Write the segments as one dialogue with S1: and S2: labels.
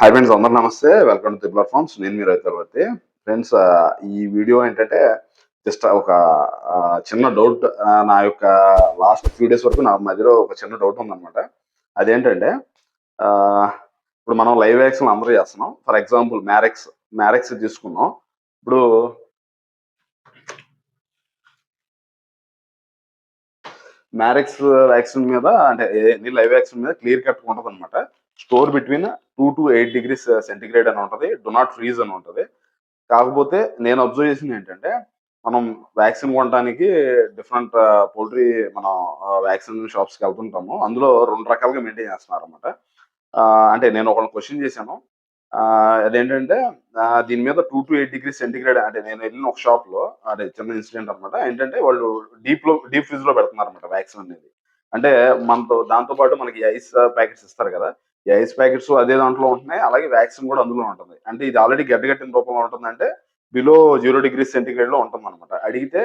S1: Hi friends అందరూ నమస్తే. Welcome to triple forms నేను మీరు అయితే ఫ్రెండ్స్ ఈ వీడియో ఏంటంటే జస్ట్ ఒక చిన్న డౌట్ నా యొక్క లాస్ట్ ఫ్యూ డేస్ వరకు నా మధ్యలో ఒక చిన్న డౌట్ ఉందన్నమాట. అదేంటంటే ఇప్పుడు మనం లైవ్ యాక్షన్ అందరూ చేస్తున్నాం. ఫర్ ఎగ్జాంపుల్ మ్యారెక్స్ మ్యారెక్స్ తీసుకున్నాం ఇప్పుడు మ్యారెక్స్ వ్యాక్సిన్ మీద అంటే ఎన్ని లైవ్ యాక్సిన్ మీద క్లియర్ కట్ ఉంటుంది అనమాట store between two to eight degrees uh, centigrade అని ఉంటుంది. డు నాట్ ఫ్రీజ్ అని ఉంటుంది. కాకపోతే నేను అబ్జర్వ్ చేసింది ఏంటంటే మనం వ్యాక్సిన్ కొనడానికి డిఫరెంట్ uh, పోల్ట్రీ మనం uh, వ్యాక్సిన్ షాప్స్కి వెళ్తుంటాము. అందులో రెండు రకాలుగా మెయింటైన్ చేస్తున్నారు అనమాట అంటే నేను ఒక క్వశ్చన్ చేశాను. ఆ, అదేంటంటే దీని మీద two to eight degree centigrade అంటే నేను వెళ్ళిన ఒక షాప్లో అదే చిన్న ఇన్సిడెంట్ అనమాట ఏంటంటే వాళ్ళు డీప్లో డీప్ ఫ్రిజ్లో పెడుతున్నారు అనమాట వ్యాక్సిన్ అనేది. అంటే మనతో దాంతో పాటు మనకి ఐస్ ప్యాకెట్స్ ఇస్తారు కదా. ఈ ఐస్ ప్యాకెట్స్ అదే దాంట్లో ఉంటున్నాయి. అలాగే వ్యాక్సిన్ కూడా అందులో ఉంటుంది. అంటే ఇది ఆల్రెడీ గడ్డగట్టిన రూపంలో ఉంటుందంటే బిలో జీరో డిగ్రీ సెంటిగ్రేడ్లో ఉంటుంది అనమాట అడిగితే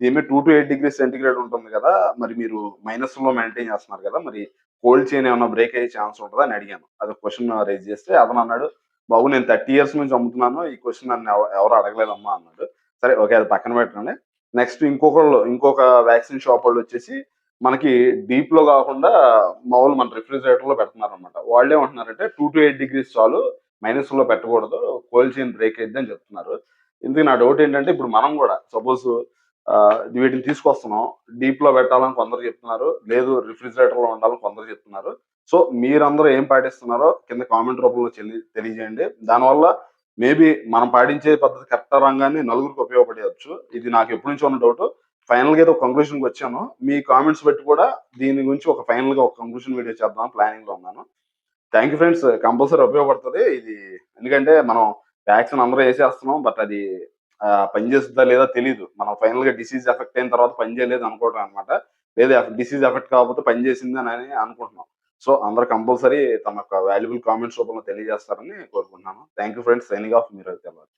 S1: దీని two to eight degree centigrade ఉంటుంది కదా మరి మీరు మైనస్లో మెయింటైన్ చేస్తున్నారు కదా మరి కోల్డ్ చైన్ ఏమైనా బ్రేక్ అయ్యే ఛాన్స్ ఉంటుందా అని అడిగాను. అది క్వశ్చన్ రైజ్ చేస్తే అతను అన్నాడు బాబు నేను థర్టీ ఇయర్స్ నుంచి అమ్ముతున్నాను ఈ క్వశ్చన్ నన్ను ఎవరు అడగలేదమ్మా అన్నాడు. సరే ఓకే అది పక్కన పెట్టండి. నెక్స్ట్ ఇంకొకళ్ళు ఇంకొక వ్యాక్సిన్ షాప్ వాళ్ళు వచ్చేసి మనకి డీప్లో కాకుండా మామూలు మన రిఫ్రిజిరేటర్లో పెడుతున్నారు అనమాట వాళ్ళు ఏమంటున్నారంటే టూ టు ఎయిట్ డిగ్రీస్ చాలు మైనస్లో పెట్టకూడదు కోల్డ్ చైన్ బ్రేక్ అయింది అని చెప్తున్నారు. ఇందుకు నా డౌట్ ఏంటంటే ఇప్పుడు మనం కూడా సపోజ్ వీటిని తీసుకొస్తున్నాం డీప్లో పెట్టాలని కొందరు చెప్తున్నారు లేదు రిఫ్రిజిరేటర్లో ఉండాలని కొందరు చెప్తున్నారు. సో మీరందరూ ఏం పాటిస్తున్నారో కింద కామెంట్ రూపంలో తెలియజేయండి. దానివల్ల మేబీ మనం పాటించే పద్ధతి కరెక్ట్ రంగాన్ని నలుగురికి ఉపయోగపడేయచ్చు. ఇది నాకు ఎప్పటి నుంచో ఉన్న డౌట్ ఫైనల్గా అయితే ఒక కంక్లూషన్ వచ్చాను. మీ కామెంట్స్ బట్టి కూడా దీని గురించి ఒక ఫైనల్గా ఒక కంక్లూషన్ వీడియో చేద్దాం ప్లానింగ్లో ఉన్నాను. థ్యాంక్ యూ ఫ్రెండ్స్ కంపల్సరీ ఉపయోగపడుతుంది. ఇది ఎందుకంటే మనం వ్యాక్సిన్ అందరూ వేసేస్తున్నాం బట్ అది పనిచేస్తుందా లేదా తెలియదు మనం ఫైనల్గా డిసీజ్ ఎఫెక్ట్ అయిన తర్వాత పని చేయలేదు అనుకోవడం అనమాట లేదా డిసీజ్ ఎఫెక్ట్ కాకపోతే పనిచేసింది అని అనుకుంటున్నాం. సో అందరు కంపల్సరీ తమ యొక్క వాల్యుబుల్ కామెంట్స్ రూపంలో తెలియజేస్తారని కోరుకుంటున్నాను. Thank you friends signing off మీరు తెలియదు